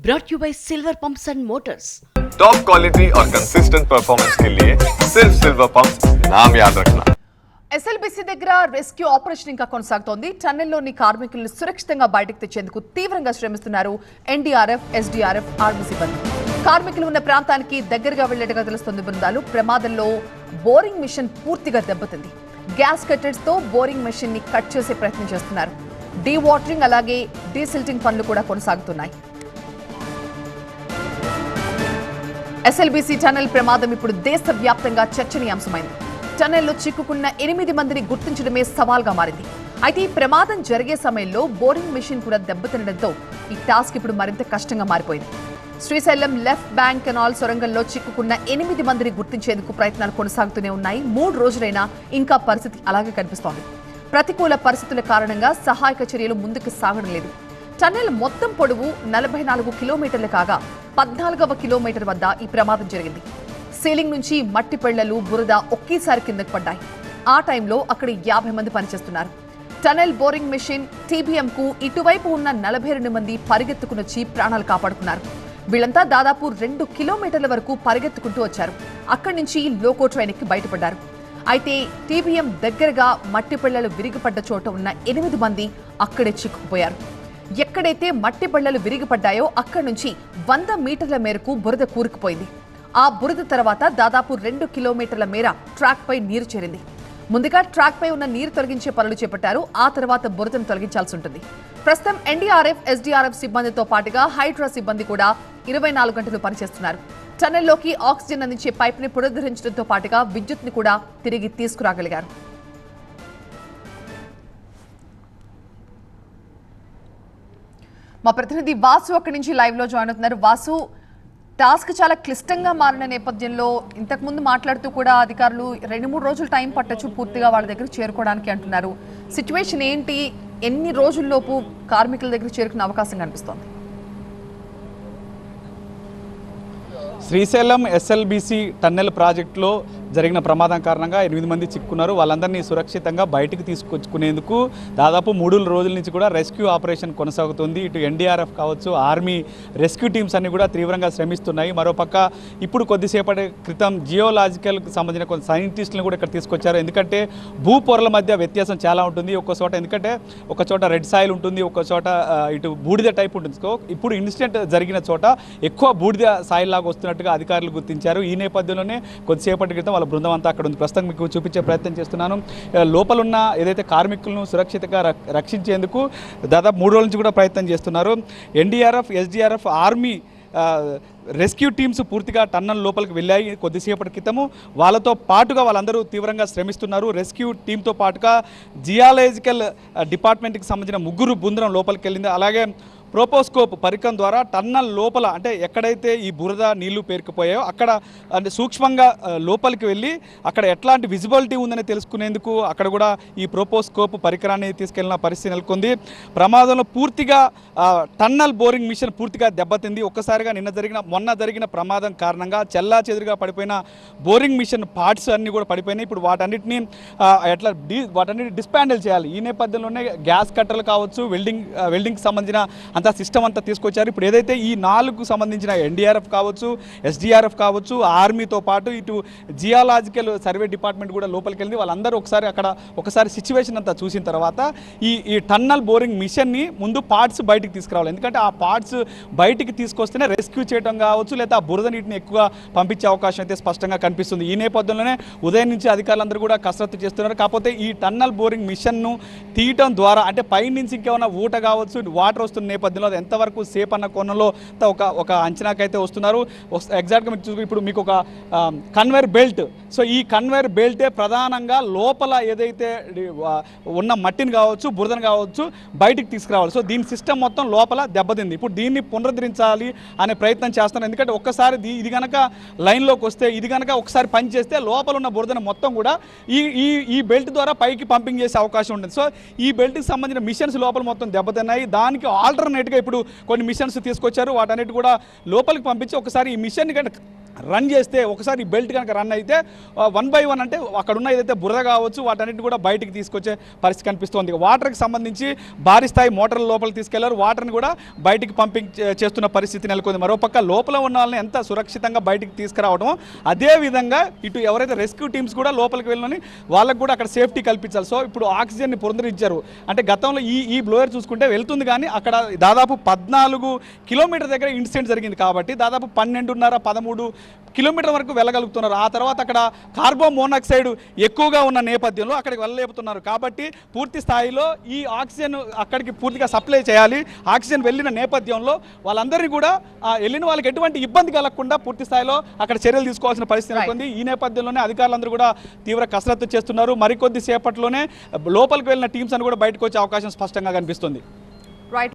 brought to you by Silver Pumps and Motors. Top quality और consistent performance के लिए सिर्फ सिल्वर पंप नाम याद रखना ఎస్ఎల్బిసి దగ్గర రెస్క్యూ ఆపరేషన్ ఇంకా కొనసాగుతోంది టన్నెల్లోని కార్మికులను సురక్షితంగా బయటకు తెచ్చేందుకు తీవ్రంగా శ్రమిస్తున్నారు ఎన్డీఆర్ఎఫ్ ఎస్డీఆర్ఎఫ్ ఆర్మీ సిబ్బంది కార్మికులు ఉన్న ప్రాంతానికి దగ్గరగా వెళ్లేట్టుగా తెలుస్తోంది బృందాలు ప్రమాదంలో బోరింగ్ మిషన్ పూర్తిగా దెబ్బతింది గ్యాస్ కట్టెడ్స్ తో బోరింగ్ మెషిన్ ని కట్ చేసే ప్రయత్నం చేస్తున్నారు డీ వాటరింగ్ అలాగే డీసిల్టింగ్ పనులు కూడా కొనసాగుతున్నాయి ఎస్ఎల్బీసీ టన్నెల్ ప్రమాదం ఇప్పుడు దేశవ్యాప్తంగా చర్చనీయాంశమైంది. టనెల్లో చిక్కుకున్న ఎనిమిది మందిని గుర్తించడమే సవాల్గా మారింది. అయితే ఈ ప్రమాదం జరిగే సమయంలో బోరింగ్ మెషిన్ కూడా దెబ్బతినడంతో ఈ టాస్క్ ఇప్పుడు మరింత కష్టంగా మారిపోయింది. శ్రీశైలం లెఫ్ట్ బ్యాంక్ కెనాల్ సొరంగంలో చిక్కుకున్న ఎనిమిది మందిని గుర్తించేందుకు ప్రయత్నాలు కొనసాగుతూనే ఉన్నాయి. మూడు రోజులైనా ఇంకా పరిస్థితి అలాగే కనిపిస్తోంది. ప్రతికూల పరిస్థితుల కారణంగా సహాయక చర్యలు ముందుకు సాగడం లేదు. టన్నెల్ మొత్తం పొడవు నలభై నాలుగు కిలోమీటర్లు కాగా పద్నాలుగవ కిలోమీటర్ వద్ద ఈ ప్రమాదం జరిగింది. సీలింగ్ నుంచి మట్టి పెళ్ళలు బురద ఒకేసారి కిందకు పడ్డాయి. ఆ టైంలో అక్కడ యాభై మంది పనిచేస్తున్నారు. టనెల్ బోరింగ్ మెషిన్ టీబీఎం కు ఇటువైపు ఉన్న నలభై రెండు మంది పరిగెత్తుకునొచ్చి ప్రాణాలు కాపాడుకున్నారు. వీళ్ళంతా దాదాపు రెండు కిలోమీటర్ల వరకు పరిగెత్తుకుంటూ వచ్చారు. అక్కడి నుంచి లోకో ట్రైన్ ఎక్కి బయటపడ్డారు. అయితే టీబీఎం దగ్గరగా మట్టి పిల్లలు విరిగిపడ్డ చోట ఉన్న ఎనిమిది మంది అక్కడే చిక్కుకుపోయారు. ఎక్కడైతే మట్టి బళ్ళలు విరిగిపడ్డాయో అక్కడి నుంచి వంద మీటర్ల మేరకు బురద కూరుకుపోయింది. ఆ బురద తర్వాత దాదాపు రెండు కిలోమీటర్ల మేర ట్రాక్పై నీరు చేరింది. ముందుగా ట్రాక్పై ఉన్న నీరు తొలగించే పనులు చేపట్టారు. ఆ తర్వాత బురదను తొలగించాల్సి ఉంటుంది. ప్రస్తుతం ఎన్డీఆర్ఎఫ్ ఎస్డీఆర్ఎఫ్ సిబ్బందితో పాటుగా హైడ్రా సిబ్బంది కూడా ఇరవై నాలుగు గంటలు పనిచేస్తున్నారు. టన్నెల్లోకి ఆక్సిజన్ అందించే పైప్ని పునరుద్ధరించడంతో పాటుగా విద్యుత్ని కూడా తిరిగి తీసుకురాగలిగారు. మా ప్రతినిధి వాసు అక్కడి నుంచి లైవ్లో జాయిన్ అవుతున్నారు. వాసు టాస్క్ చాలా క్లిష్టంగా మారిన నేపథ్యంలో ఇంతకుముందు మాట్లాడుతూ కూడా అధికారులు రెండు మూడు రోజులు టైం పట్టొచ్చు పూర్తిగా వాళ్ళ దగ్గర చేరుకోవడానికి అంటున్నారు. సిచ్యువేషన్ ఏంటి? ఎన్ని రోజుల్లోపు కార్మికుల దగ్గర చేరుకునే అవకాశం కనిపిస్తోంది? శ్రీశైలం ఎస్ఎల్బిసి టన్నెల్ ప్రాజెక్టులో జరిగిన ప్రమాదం కారణంగా ఎనిమిది మంది చిక్కున్నారు. వాళ్ళందరినీ సురక్షితంగా బయటకు తీసుకొచ్చుకునేందుకు దాదాపు మూడు రోజుల నుంచి కూడా రెస్క్యూ ఆపరేషన్ కొనసాగుతుంది. ఇటు ఎన్డీఆర్ఎఫ్ కావచ్చు ఆర్మీ రెస్క్యూ టీమ్స్ అన్ని కూడా తీవ్రంగా శ్రమిస్తున్నాయి. మరోపక్క ఇప్పుడు కొద్దిసేపటి క్రితం జియోలాజికల్కి సంబంధించిన కొంత సైంటిస్టులను కూడా ఇక్కడ తీసుకొచ్చారు. ఎందుకంటే భూ పొరల మధ్య వ్యత్యాసం చాలా ఉంటుంది. ఒక్క చోట ఎందుకంటే ఒక చోట రెడ్ సాయిల్ ఉంటుంది ఒక చోట ఇటు బూడిద టైప్ ఉంటుంది. సో ఇప్పుడు ఇన్సిడెంట్ జరిగిన చోట ఎక్కువ బూడిద సాయిల్ లాగా వస్తున్నట్టుగా అధికారులు గుర్తించారు. ఈ నేపథ్యంలోనే కొద్దిసేపటి క్రితం వాళ్ళ బృందం అంతా అక్కడ ఉంది. ప్రస్తుతం మీకు చూపించే ప్రయత్నం చేస్తున్నాను. లోపలున్న ఏదైతే కార్మికులను సురక్షితంగా రక్షించేందుకు దాదాపు మూడు రోజుల నుంచి కూడా ప్రయత్నం చేస్తున్నారు. NDRF SDRF army rescue teams పూర్తిగా టన్నల్ లోపలికి వెళ్ళాయి కొద్దిసేపటి క్రితము. వాళ్ళతో పాటుగా వాళ్ళందరూ తీవ్రంగా శ్రమిస్తున్నారు. రెస్క్యూ టీంతో పాటుగా జియాలజికల్ డిపార్ట్మెంట్కి సంబంధించిన ముగ్గురు బృందం లోపలికి వెళ్ళింది. అలాగే ప్రోపోస్కోప్ పరికరం ద్వారా టన్నల్ లోపల అంటే ఎక్కడైతే ఈ బురద నీళ్ళు పేరుకుపోయాయో అక్కడ అంటే సూక్ష్మంగా లోపలికి వెళ్ళి అక్కడ ఎట్లాంటి విజిబిలిటీ ఉందని తెలుసుకునేందుకు అక్కడ కూడా ఈ ప్రోపోస్కోప్ పరికరాన్ని తీసుకెళ్ళిన పరిస్థితి నెలకొంది. ప్రమాదంలో పూర్తిగా టన్నల్ బోరింగ్ మిషన్ పూర్తిగా దెబ్బతింది. ఒక్కసారిగా నిన్న జరిగిన మొన్న జరిగిన ప్రమాదం కారణంగా చెల్లా చెదురుగా పడిపోయిన బోరింగ్ మిషన్ పార్ట్స్ అన్నీ కూడా పడిపోయినాయి. ఇప్పుడు వాటన్నిటిని ఎట్లా వాటన్నిటి డిస్పాండిల్ చేయాలి. ఈ నేపథ్యంలోనే గ్యాస్ కట్టర్లు కావచ్చు వెల్డింగ్ వెల్డింగ్కి సంబంధించిన అంత సిస్టమ్ అంతా తీసుకొచ్చారు. ఇప్పుడు ఏదైతే ఈ నాలుగు సంబంధించిన ఎన్డీఆర్ఎఫ్ కావచ్చు ఎస్డీఆర్ఎఫ్ కావచ్చు ఆర్మీతో పాటు ఇటు జియాలజికల్ సర్వే డిపార్ట్మెంట్ కూడా లోపలికి వెళ్ళి వాళ్ళందరూ ఒకసారి అక్కడ ఒకసారి సిచ్యువేషన్ అంతా చూసిన తర్వాత ఈ ఈ టన్నల్ బోరింగ్ మిషన్ని ముందు పార్ట్స్ బయటికి తీసుకురావాలి. ఎందుకంటే ఆ పార్ట్స్ బయటికి తీసుకొస్తేనే రెస్క్యూ చేయడం కావచ్చు లేదా ఆ బురద నీటిని ఎక్కువ పంపించే అవకాశం అయితే స్పష్టంగా కనిపిస్తుంది. ఈ నేపథ్యంలోనే ఉదయం నుంచి అధికారులందరూ కూడా కసరత్తు చేస్తున్నారు. కాకపోతే ఈ టన్నల్ బోరింగ్ మిషన్ను తీయటం ద్వారా అంటే పైనుంచి ఇంకేమైనా ఊట కావచ్చు వాటర్ వస్తున్న నేపథ్యం నేపథ్యంలో అది ఎంతవరకు సేఫ్ అన్న కోణంలో ఒక ఒక అంచనాకైతే వస్తున్నారు. ఎగ్జాక్ట్గా మీకు చూసి ఇప్పుడు మీకు ఒక కన్వేర్ బెల్ట్ సో ఈ కన్వేర్ బెల్టే ప్రధానంగా లోపల ఏదైతే ఉన్న మట్టిని కావచ్చు బురదను కావచ్చు బయటికి తీసుకురావాలి. సో దీని సిస్టమ్ మొత్తం లోపల దెబ్బతింది. ఇప్పుడు దీన్ని పునరుద్ధరించాలి అనే ప్రయత్నం చేస్తున్నారు. ఎందుకంటే ఒక్కసారి ఇది కనుక లైన్లోకి వస్తే ఇది కనుక ఒకసారి పని చేస్తే లోపల ఉన్న బురదను మొత్తం కూడా ఈ ఈ ఈ బెల్ట్ ద్వారా పైకి పంపింగ్ చేసే అవకాశం ఉంటుంది. సో ఈ బెల్ట్కి సంబంధించిన మిషన్స్ లోపల మొత్తం దెబ్బతిన్నాయి. దానికి ఆల్టర్నేట్గా ఇప్పుడు కొన్ని మిషన్స్ తీసుకొచ్చారు. వాటన్నిటి కూడా లోపలికి పంపించి ఒకసారి ఈ మిషన్ కంటే రన్ చేస్తే ఒకసారి బెల్ట్ కనుక రన్ అయితే వన్ బై వన్ అంటే అక్కడ ఉన్న ఏదైతే బురద కావచ్చు వాటన్నిటి కూడా బయటికి తీసుకొచ్చే పరిస్థితి కనిపిస్తోంది. వాటర్కి సంబంధించి భారీ స్థాయి మోటార్ల లోపల తీసుకెళ్ళారు. వాటర్ని కూడా బయటికి పంపింగ్ చేస్తున్న పరిస్థితి నెలకొంది. మరోపక్క లోపల ఉన్న వాళ్ళని ఎంత సురక్షితంగా బయటికి తీసుకురావడం అదే విధంగా ఇటు ఎవరైతే రెస్క్యూ టీమ్స్ కూడా లోపలికి వెళ్ళని వాళ్ళకు కూడా అక్కడ సేఫ్టీ కల్పించాలి. సో ఇప్పుడు ఆక్సిజన్ని పురందరించారు అంటే గతంలో ఈ ఈ బ్లోయర్ చూసుకుంటే వెళ్తుంది కానీ అక్కడ దాదాపు పద్నాలుగు కిలోమీటర్ దగ్గర ఇన్సిడెంట్ జరిగింది కాబట్టి దాదాపు పన్నెండున్నర పదమూడు కిలోమీటర్ వరకు వెళ్ళగలుగుతున్నారు. ఆ తర్వాత అక్కడ కార్బన్ మోనాక్సైడ్ ఎక్కువగా ఉన్న నేపథ్యంలో అక్కడికి వెళ్ళలేపుతున్నారు. కాబట్టి పూర్తి స్థాయిలో ఈ ఆక్సిజన్ అక్కడికి పూర్తిగా సప్లై చేయాలి. ఆక్సిజన్ వెళ్ళిన నేపథ్యంలో వాళ్ళందరినీ కూడా వెళ్ళిన వాళ్ళకి ఎటువంటి ఇబ్బంది కలగకుండా పూర్తి స్థాయిలో అక్కడ చర్యలు తీసుకోవాల్సిన పరిస్థితి. నెలకొంది. ఈ నేపథ్యంలోనే అధికారులందరూ కూడా తీవ్ర కసరత్తు చేస్తున్నారు. మరికొద్ది సేపట్లోనే లోపలికి వెళ్ళిన టీమ్స్ అని కూడా బయటకు వచ్చే అవకాశం స్పష్టంగా కనిపిస్తుంది.